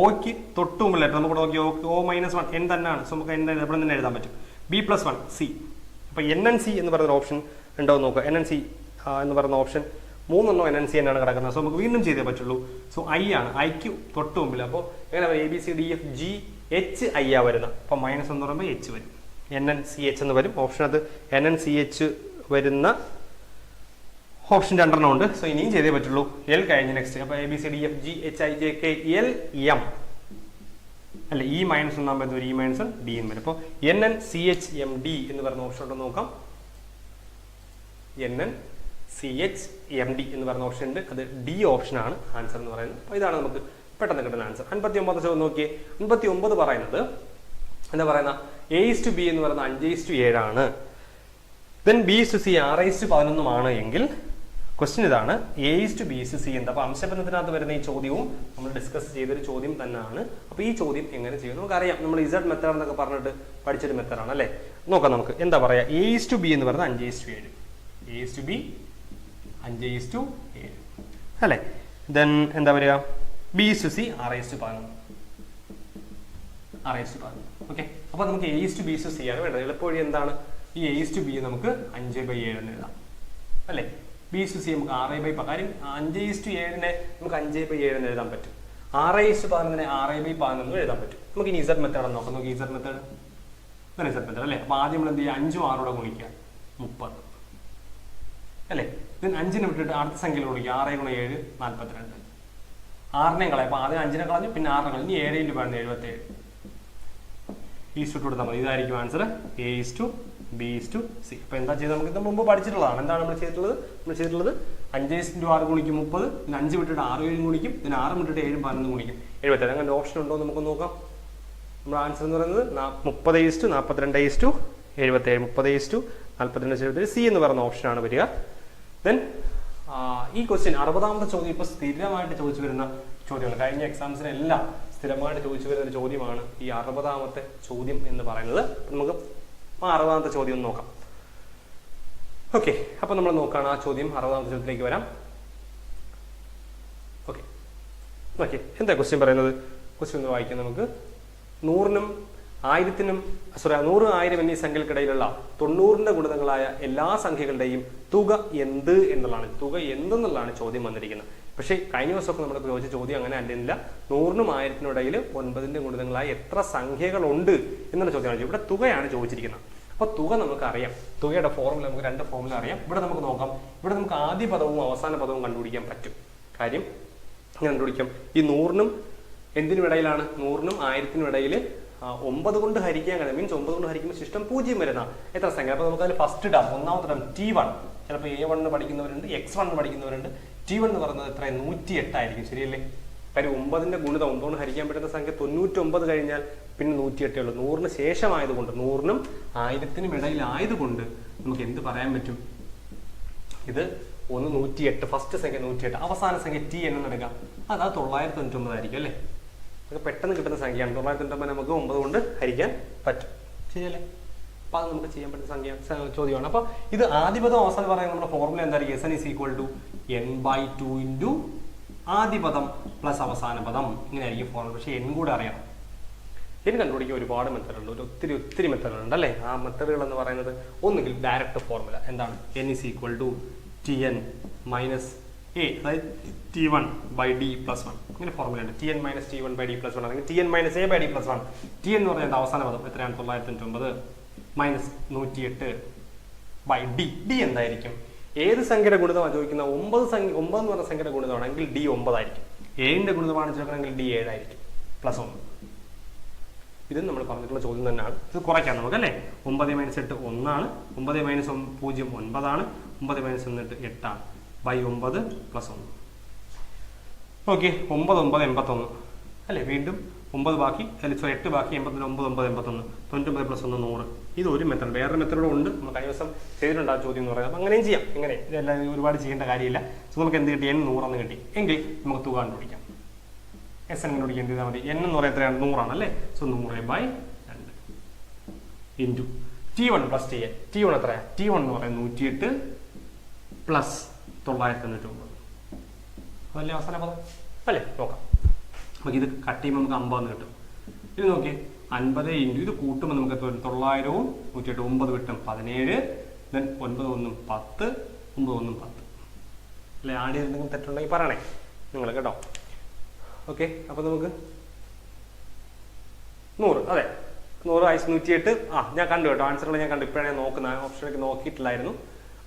Speaker 1: ഓയ്ക്ക് തൊട്ട് മുമ്പിലായിട്ട് നമുക്ക് നോക്കി ഓ മൈനസ് വൺ എൻ തന്നെയാണ്. സോ നമുക്ക് എൻ എവിടെ തന്നെ എഴുതാൻ പറ്റും? ബി പ്ലസ് വൺ സി അപ്പോൾ എൻ എൻ സി എന്ന് പറയുന്ന ഓപ്ഷൻ ഉണ്ടോ എന്ന് നോക്കുക. എൻ എൻ സി എന്ന് പറയുന്ന ഓപ്ഷൻ മൂന്നെണ്ണോ എൻ എൻ സി തന്നെയാണ് കിടക്കുന്നത്. സോ നമുക്ക് വീണ്ടും ചെയ്തേ പറ്റുള്ളൂ. സോ ഐ ആണ്. ഐക്ക് തൊട്ട് മുമ്പിൽ. അപ്പോൾ എങ്ങനെ A B C D F G H I ആ വരുന്നത്. അപ്പോൾ മൈനസ് എന്ന് പറയുമ്പോൾ എച്ച് വരും. എൻ എൻ സി എച്ച് എന്ന് വരും. ഓപ്ഷനകത്ത് എൻ എൻ സി എച്ച് വരുന്ന ഓപ്ഷൻ രണ്ടെണ്ണം ഉണ്ട്. സോ ഇനിയും ചെയ്തേ പറ്റുള്ളൂ. എൽ കഴിഞ്ഞ് നെക്സ്റ്റ് അപ്പോൾ A B C D F G H I J K L M അല്ല ഇ മൈനസ് ഒന്നാം വരുന്ന ഒരു ഇ മൈനസ് ഡി എന്ന് വരും. അപ്പോൾ N N C H M D എന്ന് പറയുന്ന ഓപ്ഷൻ ഉണ്ടോ നോക്കാം. N N C H M D എന്ന് പറയുന്ന ഓപ്ഷൻ ഉണ്ട്. അത് ഡി ഓപ്ഷനാണ് ആൻസർ എന്ന് പറയുന്നത്. അപ്പോൾ ഇതാണ് നമുക്ക് പെട്ടെന്ന് കിട്ടുന്ന ആൻസർ അൻപത്തി ഒമ്പത് ചോദ്യം നോക്കിയേ. അൻപത്തി ഒമ്പത് പറയുന്നത് എന്താ പറയുന്ന എ ടു ബി എന്ന് പറയുന്നത് അഞ്ച് ഇസ് ടു ഏഴാണ് then B is to C ആറ് ഐസ് ടു പതിനൊന്നുമാണ് എങ്കിൽ ക്വസ്റ്റ്യൻ ഇതാണ് A is to B to C എന്താ അപ്പോൾ അംശബന്ധത്തിനകത്ത് വരുന്ന ഈ ചോദ്യവും നമ്മൾ ഡിസ്കസ് ചെയ്തൊരു ചോദ്യം തന്നെയാണ് അപ്പോൾ ഈ ചോദ്യം എങ്ങനെ ചെയ്യും നമുക്കറിയാം നമ്മൾ ഇസഡ് മെത്തേഡ് എന്നൊക്കെ പറഞ്ഞിട്ട് പഠിച്ചൊരു മെത്തേഡാണ് അല്ലേ നോക്കാം നമുക്ക് എന്താ പറയാ എ ഇസ് ടു ബി എന്ന് പറയുന്നത് അഞ്ച് ഇസ് ടു ഏഴ് എ ഇസ് ടു ബി അഞ്ച് ഈസ് ടു ഏഴ് അല്ലേ ദെൻ എന്താ പറയുക ബി ഈസ് ടു സി ആറ് ഈസ് ടു പതിനൊന്ന് ആറ് പറഞ്ഞു. ഓക്കെ അപ്പോൾ നമുക്ക് A is to B C ആണ് വേണ്ടത്. എളുപ്പവഴി എന്താണ്? ഈ എ ഈസ് ടു ബി നമുക്ക് അഞ്ച് ബൈ ഏഴ് എഴുതാം. അല്ലേ? ബി ഈസ് ടു സി നമുക്ക് ആറ് ബൈ കാര്യം അഞ്ച് ഈസ് ടു ഏഴിനെ നമുക്ക് അഞ്ച് ബൈ ഏഴ് എഴുതാൻ പറ്റും. ആറ് ഈസ് ടു പതിനൊന്നിനെ ആറ് ബൈ പതിനൊന്ന് എഴുതാൻ പറ്റും. നമുക്ക് ഇനി ഇസഡ് മെത്തേഡ് നോക്കാം. നമുക്ക് ഇസഡ് മെത്തേഡ് ഇതാണ് ഇസഡ് മെത്തേഡ് അല്ലേ? അപ്പോൾ ആദ്യം നമ്മൾ എന്ത് ചെയ്യുക? അഞ്ചും ആറോടെ ഗുണിക്കുക. മുപ്പത്. അല്ലേ? ദെൻ അഞ്ചിനെ വിട്ടിട്ട് അടുത്ത സംഖ്യയിൽ ഗുണിക്കുക. ആറ് ഗുണം ഏഴ് നാൽപ്പത്തിരണ്ട് ആറിനെയും കളയാം. അപ്പോൾ ആദ്യം അഞ്ചിനെ കളഞ്ഞു പിന്നെ ആറിനെ കളഞ്ഞു. ഏഴ് ഇന്റു പതിനൊന്ന് എഴുപത്തേഴ്. ഈസ് ടു കൊടുത്താൽ മതി ഇതായിരിക്കും answer A is to B is to C അപ്പോൾ എന്താ ചെയ്ത് നമുക്ക് ഇത് മുമ്പ് പഠിച്ചിട്ടുള്ളതാണ്. എന്താണ് നമ്മൾ ചെയ്തിട്ടുള്ളത്? നമ്മൾ ചെയ്തിട്ടുള്ളത് അഞ്ച് ഇന്റു ആറ് ഗുണിക്കും മുപ്പത് പിന്നെ അഞ്ച് വിട്ടിട്ട് ആറ് ഏഴും ഗുണിക്കും പിന്നെ ആറ് വിട്ടിട്ട് ഏഴും പതിനൊന്ന് ഗുണിക്കും. എഴുപത്തേഴ് അങ്ങനെ ഓപ്ഷൻ ഉണ്ടോ നമുക്ക് നോക്കാം. നമ്മുടെ ആൻസർ എന്ന് പറയുന്നത് മുപ്പത് ഈസ് ടു നാൽപ്പത്തിരണ്ട് ഈസ് ടു എഴുപത്തേഴ് മുപ്പത് ഈസ് ടു നാൽപ്പത്തിരണ്ട് എഴുപത്തേഴ് സി എന്ന് പറയുന്ന ഓപ്ഷനാണ് വരിക. ദെൻ ഈ ക്വസ്റ്റ്യൻ അറുപതാമത്തെ ചോദ്യം ഇപ്പോൾ സ്ഥിരമായിട്ട് ചോദിച്ചു വരുന്ന ചോദ്യങ്ങൾ. കഴിഞ്ഞ എക്സാംസിനെല്ലാം സ്ഥിരമായിട്ട് ചോദിച്ചു വരുന്ന ഒരു ചോദ്യമാണ് ഈ അറുപതാമത്തെ ചോദ്യം എന്ന് പറയുന്നത്. നമുക്ക് ആ അറുപതാമത്തെ ചോദ്യം ഒന്ന് നോക്കാം. ഓക്കെ അപ്പൊ നമ്മൾ നോക്കാണ് ആ ചോദ്യം അറുപതാമത്തെ ചോദ്യത്തിലേക്ക് വരാം. ഓക്കെ ഓക്കെ എന്താ ക്വസ്റ്റ്യൻ പറയുന്നത്? ക്വസ്റ്റ്യൻ ഒന്ന് വായിക്കാം നമുക്ക്. നൂറിനും ആയിരത്തിനും സോറി നൂറ് ആയിരം എന്നീ സംഖ്യകൾക്കിടയിലുള്ള തൊണ്ണൂറിന്റെ ഗുണിതങ്ങളായ എല്ലാ സംഖ്യകളുടെയും തുക എന്ത് എന്നുള്ളതാണ്. തുക എന്തെന്നുള്ളതാണ് ചോദ്യം വന്നിരിക്കുന്നത്. പക്ഷേ കഴിഞ്ഞ ദിവസമൊക്കെ നമ്മൾ ചോദിച്ച ചോദ്യം അങ്ങനെ അല്ലെന്നില്ല. നൂറിനും ആയിരത്തിനും ഇടയിൽ ഒൻപതിന്റെ ഗുണിതങ്ങളായ എത്ര സംഖ്യകളുണ്ട് എന്നുള്ള ചോദ്യമാണ് ഇവിടെ തുകയാണ് ചോദിച്ചിരിക്കുന്നത്. അപ്പോൾ തുക നമുക്കറിയാം. തുകയുടെ ഫോർമുല നമുക്ക് രണ്ട് ഫോർമുല അറിയാം. ഇവിടെ നമുക്ക് നോക്കാം. ഇവിടെ നമുക്ക് ആദ്യ പദവും അവസാന പദവും കണ്ടുപിടിക്കാൻ പറ്റും. കാര്യം കണ്ടുപിടിക്കാം. ഈ നൂറിനും എന്തിനും ഇടയിലാണ്? നൂറിനും ആയിരത്തിനും ഇടയിൽ ഒമ്പത് കൊണ്ട് ഹരിക്കാൻ കഴിയും. മീൻസ് ഒമ്പത് കൊണ്ട് ഹരിക്കുമ്പോൾ ശിഷ്ടം പൂജ്യം വരുന്ന എത്ര സംഖ്യ? അപ്പോൾ നമുക്ക് അതിൽ ഫസ്റ്റ് ഇടാം ഒന്നാമത്തെ ഇടാം ടി വൺ ചിലപ്പോൾ എ വണ്ണ് പഠിക്കുന്നവരുണ്ട് എക്സ് വണ്ണ് പഠിക്കുന്നവരുണ്ട്. ടി വൺ എന്ന് പറയുന്നത് എത്ര നൂറ്റി എട്ടായിരിക്കും ശരിയല്ലേ? കാര്യം ഒമ്പതിന്റെ ഗുണിതം ഒമ്പത് ഹരിക്കാൻ പറ്റുന്ന സംഖ്യ തൊണ്ണൂറ്റൊമ്പത് കഴിഞ്ഞാൽ പിന്നെ നൂറ്റിയെട്ടേ ഉള്ളൂ. നൂറിന് ശേഷമായതുകൊണ്ട് നൂറിനും ആയിരത്തിനും ഇടയിലായതുകൊണ്ട് നമുക്ക് എന്ത് പറയാൻ പറ്റും? ഇത് ഒന്ന് നൂറ്റിയെട്ട് ഫസ്റ്റ് സംഖ്യ നൂറ്റിയെട്ട് അവസാന സംഖ്യ ടി എന്ന് എടുക്കാം. അത് അത് തൊള്ളായിരത്തി തൊണ്ണൂറ്റി ആയിരിക്കും അല്ലേ? പെട്ടെന്ന് കിട്ടുന്ന സംഖ്യയാണ്. തൊള്ളായിരത്തി തൊണ്ണൂറ്റൊമ്പത് നമുക്ക് ഒമ്പത് കൊണ്ട് ഹരിക്കാൻ പറ്റും. ശരിയല്ലേ? അപ്പൊ അത് നമുക്ക് ചെയ്യാൻ പറ്റുന്ന സംഖ്യ ചോദ്യമാണ്. അപ്പോൾ ഇത് ആദ്യപദം അവസാനം പറയുന്നത് നമ്മുടെ ഫോർമുല എന്തായിരിക്കും? S N is equal to N by two into ആദ്യപദം plus അവസാന പദം. ഇങ്ങനെയായിരിക്കും ഫോർമുല പക്ഷേ എൻ കൂടെ അറിയണം. എൻ കണ്ടുപിടിക്കാൻ ഒരുപാട് മെത്തഡുണ്ട് ഒരു ഒത്തിരി ഒത്തിരി മെത്തഡുണ്ട് അല്ലേ? ആ മെത്തഡുകൾ എന്ന് പറയുന്നത് ഒന്നുകിൽ ഡയറക്റ്റ് ഫോർമുല എന്താണ്? N is equal to T N minus A അതായത് T one by D plus one ഇങ്ങനെ ഫോർമുല ഉണ്ട്. T N minus T one by D plus one അല്ലെങ്കിൽ T N minus A by D plus one T എന്ന് പറയുന്നത് അവസാന പദം. എത്രയാണ്? തൊള്ളായിരത്തി തൊണ്ണൂറ്റൊമ്പത്. മൈനസ് നൂറ്റിയെട്ട് ബൈ ഡി ഡി എന്തായിരിക്കും? ഏത് സംഖ്യയുടെ ഗുണിതം ചോദിക്കുന്ന ഒമ്പത് സംഖ്യ ഒമ്പത് എന്ന് പറഞ്ഞ സംഖ്യയുടെ ഗുണിതമാണെങ്കിൽ ഡി ഒമ്പതായിരിക്കും ഏഴിന്റെ ഗുണിതമാണ് ചോദിക്കണമെങ്കിൽ ഡി ഏഴായിരിക്കും പ്ലസ് ഒന്ന്. ഇതും നമ്മൾ പറഞ്ഞിട്ടുള്ള ചോദ്യം തന്നെയാണ്. ഇത് കുറയ്ക്കാം നമുക്ക് അല്ലേ? ഒമ്പത് മൈനസ് എട്ട് ഒന്നാണ്. ഒമ്പത് മൈനസ് പൂജ്യം ഒൻപതാണ്. ഒമ്പത് മൈനസ് ഒന്നിട്ട് എട്ടാണ്. ബൈ ഒമ്പത് പ്ലസ് ഒന്ന്. ഓക്കെ ഒമ്പത് ഒമ്പത് എൺപത്തൊന്ന്. അല്ലേ വീണ്ടും ഒമ്പത് ബാക്കി സോറി എട്ട് ബാക്കി എൺപത്തൊന്ന് ഒമ്പത് ഒമ്പത് എൺപത്തൊന്ന്. തൊണ്ണൂറ്റൊമ്പത് പ്ലസ് ഒന്ന് നൂറ്. ഇത് ഒരു മെത്തേഡ് വേറെ മെത്തേഡും ഉണ്ട്. നമ്മൾ കഴിഞ്ഞ ദിവസം ചെയ്തിട്ടുണ്ട് ആ ചോദ്യം എന്ന് പറയുന്നത്. അപ്പം അങ്ങനെയും ചെയ്യാം. ഇങ്ങനെ. ഇതെല്ലാം ഒരുപാട് ചെയ്യേണ്ട കാര്യമില്ല. സോ നമുക്ക് എന്ത് കിട്ടി? എൻ നൂറെന്ന് കിട്ടി. എങ്കിൽ നമുക്ക് തുക കണ്ടുപിടിക്കാം. എസ് എൻ കണ്ടുപിടിക്കാൻ എന്ത് ചെയ്താൽ മതി? എൻ എന്ന് പറയുന്നത് എത്രയാണ്? നൂറാണ് അല്ലേ? സോ നൂറ് ബൈ രണ്ട് into T one plus T A T one എത്രയാണ് ടി വൺ എന്ന് പറയുന്നത് നൂറ്റിയെട്ട് പ്ലസ് തൊള്ളായിരത്തി തൊണ്ണൂറ്റി ഒമ്പത് അതല്ലേ അവസാന പദം? അല്ലേ? നോക്കാം. നമുക്ക് ഇത് കട്ട് ചെയ്യുമ്പോൾ നമുക്ക് അമ്പതെന്ന് കിട്ടും. ഇത് നോക്കി അൻപത് ഇന്റു ഇത് കൂട്ടുമ്പോൾ നമുക്ക് എത്ര വരും? തൊള്ളായിരവും നൂറ്റിയെട്ട് ഒമ്പത് കിട്ടും പതിനേഴ് ദെൻ ഒൻപത് ഒന്നും പത്ത് ഒമ്പത് ഒന്നും പത്ത്. അല്ലെ? ആഡ് എന്തെങ്കിലും തെറ്റുണ്ടെങ്കിൽ പറയണേ. നിങ്ങൾ കേട്ടോ. ഓക്കെ അപ്പോൾ നമുക്ക് നൂറ്. അതെ. നൂറ് ആയിരത്തി നൂറ്റിയെട്ട്. ആ ഞാൻ കണ്ടു കേട്ടോ. ആൻസറുകൾ ഞാൻ കണ്ടു. ഇപ്പോഴാണ് ഞാൻ നോക്കുന്ന ഓപ്ഷനിലേക്ക് നോക്കിയിട്ടില്ലായിരുന്നു.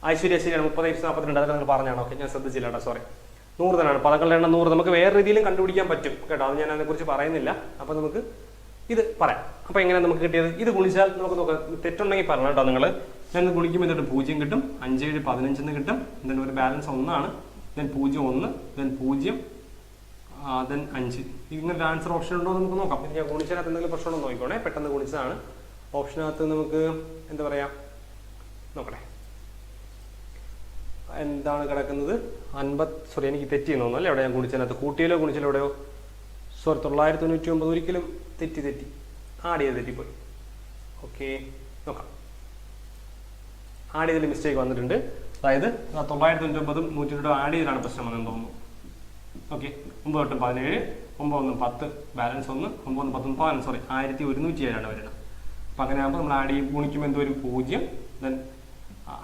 Speaker 1: ഐശ്വര്യ ശരിയാണ്. മുപ്പത് ഇഷ്ടം നാൽപ്പത്തിരണ്ട് അതൊക്കെ നിങ്ങൾ പറഞ്ഞാണ്. ഓക്കെ ഞാൻ ശ്രദ്ധിച്ചില്ല കേട്ടോ. സോറി നൂറ് തന്നെയാണ്. പദങ്ങളുടെ എണ്ണം നൂറ്. നമുക്ക് വേറെ രീതിയിലും കണ്ടുപിടിക്കാൻ പറ്റും. കേട്ടോ. അത് ഞാൻ അതിനെക്കുറിച്ച് പറയുന്നില്ല. അപ്പോൾ നമുക്ക് ഇത് പറയാം. അപ്പോൾ എങ്ങനെ നമുക്ക് കിട്ടിയത്? ഇത് ഗുണിച്ചാൽ നമുക്ക് നോക്കാം. തെറ്റുണ്ടെങ്കിൽ പറയണം കേട്ടോ നിങ്ങൾ ഞാൻ ഗുണിക്കുമ്പോൾ എന്നിട്ട് പൂജ്യം കിട്ടും. അഞ്ച് ഏഴ് പതിനഞ്ചെന്ന് കിട്ടും. ദെൻ ഒരു ബാലൻസ് ഒന്നാണ്. ദെൻ പൂജ്യം ഒന്ന്. ദെൻ പൂജ്യം ദെൻ അഞ്ച്. ഇങ്ങനെ ഒരു ആൻസർ ഓപ്ഷൻ ഉണ്ടോ നമുക്ക് നോക്കാം. ഞാൻ ഗുണിച്ചതിനകത്ത് എന്തെങ്കിലും പ്രശ്നമുണ്ടോ നോക്കിക്കോണേ. പെട്ടെന്ന് ഗുണിച്ചതാണ്. ഓപ്ഷനകത്ത് നമുക്ക് എന്താ പറയാ? നോക്കട്ടെ. എന്താണ് കിടക്കുന്നത്? അൻപത് സോറി എനിക്ക് തെറ്റിയെന്ന് തോന്നുന്നു അല്ലേ? അവിടെ ഞാൻ ഗുണിച്ചതിനകത്ത്? കൂട്ടിയിലോ ഗുണിച്ചിലോ എവിടെയോ? സോറി തൊള്ളായിരത്തി തൊണ്ണൂറ്റി ഒമ്പത് ഒരിക്കലും തെറ്റി തെറ്റി. ആഡ് ചെയ്ത് തെറ്റിപ്പോയി. ഓക്കെ നോക്കാം. ആഡ് ചെയ്തതിൽ മിസ്റ്റേക്ക് വന്നിട്ടുണ്ട്. അതായത് തൊള്ളായിരത്തി തൊണ്ണൂറ്റൊമ്പതും നൂറ്റി രണ്ടും ആഡ് ചെയ്തതാണ് പ്രശ്നം വന്നെന്ന് തോന്നുന്നു. ഓക്കെ ഒമ്പത് തൊട്ട് പതിനേഴ് ഒമ്പത് ഒന്ന് പത്ത് ബാലൻസ് ഒന്ന് ഒമ്പത് ഒന്ന് പത്തൊന്ന് പതിനൊന്ന് സോറി ആയിരത്തി ഒരുന്നൂറ്റി ഏഴാണ് വരുന്നത്. അപ്പം അങ്ങനെ ആകുമ്പോൾ നമ്മൾ ആഡ് ചെയ്യും ഗുണിക്കുമ്പോൾ എന്തോ ഒരു പൂജ്യം ദെൻ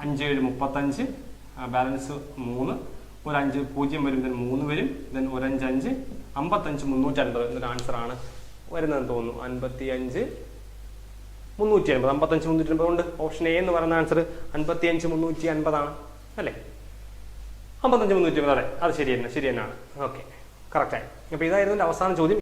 Speaker 1: അഞ്ച് ഏഴ് മുപ്പത്തഞ്ച് ബാലൻസ് മൂന്ന് ഒരു അഞ്ച് പൂജ്യം വരും ദെൻ മൂന്ന് വരും ദെൻ ഒരു അഞ്ച് അഞ്ച് അമ്പത്തഞ്ച് മുന്നൂറ്റി അൻപത് എന്നൊരു ആൻസറാണ് വരുന്നതെന്ന് തോന്നുന്നു. അൻപത്തി അഞ്ച് മുന്നൂറ്റി അൻപത് അമ്പത്തഞ്ച് മുന്നൂറ്റി അൻപത് ഉണ്ട് ഓപ്ഷൻ എ എന്ന് പറയുന്ന ആൻസർ അൻപത്തി അഞ്ച് മുന്നൂറ്റി അൻപതാണ് അല്ലേ? അമ്പത്തഞ്ച് മുന്നൂറ്റി അൻപത് അതെ അത് ശരി തന്നെ ശരി തന്നെയാണ്. ഓക്കെ കറക്റ്റായി അപ്പോൾ ഇതായിരുന്നു എന്റെ അവസാന ചോദ്യം.